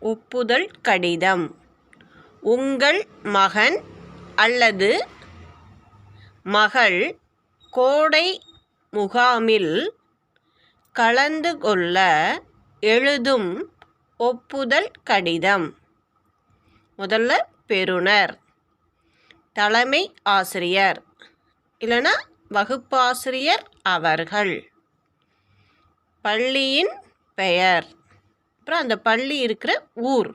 ஒப்புதல் கடிதம். உங்கள் மகன் அல்லது மகள் கோடை முகாமில் கலந்து கொள்ள எழுதும் ஒப்புதல் கடிதம். முதல்ல பெறுநர். தலைமை ஆசிரியர். இல்லைனா வகுப்பாசிரியர் அவர்கள். பள்ளியின் பெயர். அப்புறம் அந்த பள்ளி இருக்கிற ஊர்.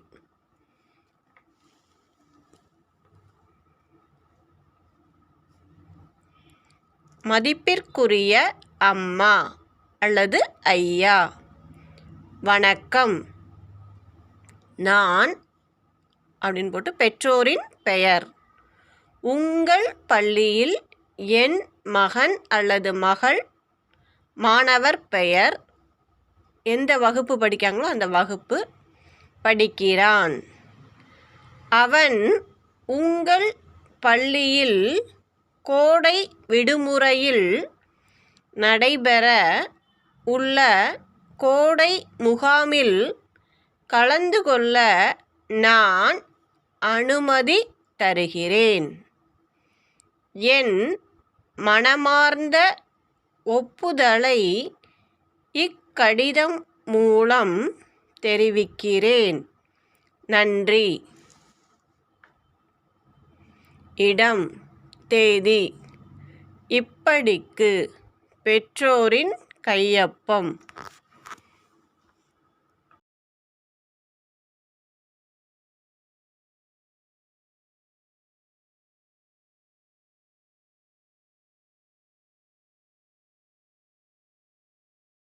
மதிப்பிற்குரிய அம்மா அல்லது ஐயா வணக்கம். நான் அப்படின்னு போட்டு பெற்றோரின் பெயர். உங்கள் பள்ளியில் என் மகன் அல்லது மகள் மாணவர் பெயர் எந்த வகுப்பு படிக்காங்களோ அந்த வகுப்பு படிக்கிறான். அவன் உங்கள் பள்ளியில் கோடை விடுமுறையில் நடைபெற உள்ள கோடை முகாமில் கலந்து கொள்ள நான் அனுமதி தருகிறேன். என் மனமார்ந்த ஒப்புதலை இக்கடிதம் மூலம் தெரிவிக்கிறேன். நன்றி. இடம் தேதி. இப்படிக்கு பெற்றோரின் கையொப்பம்.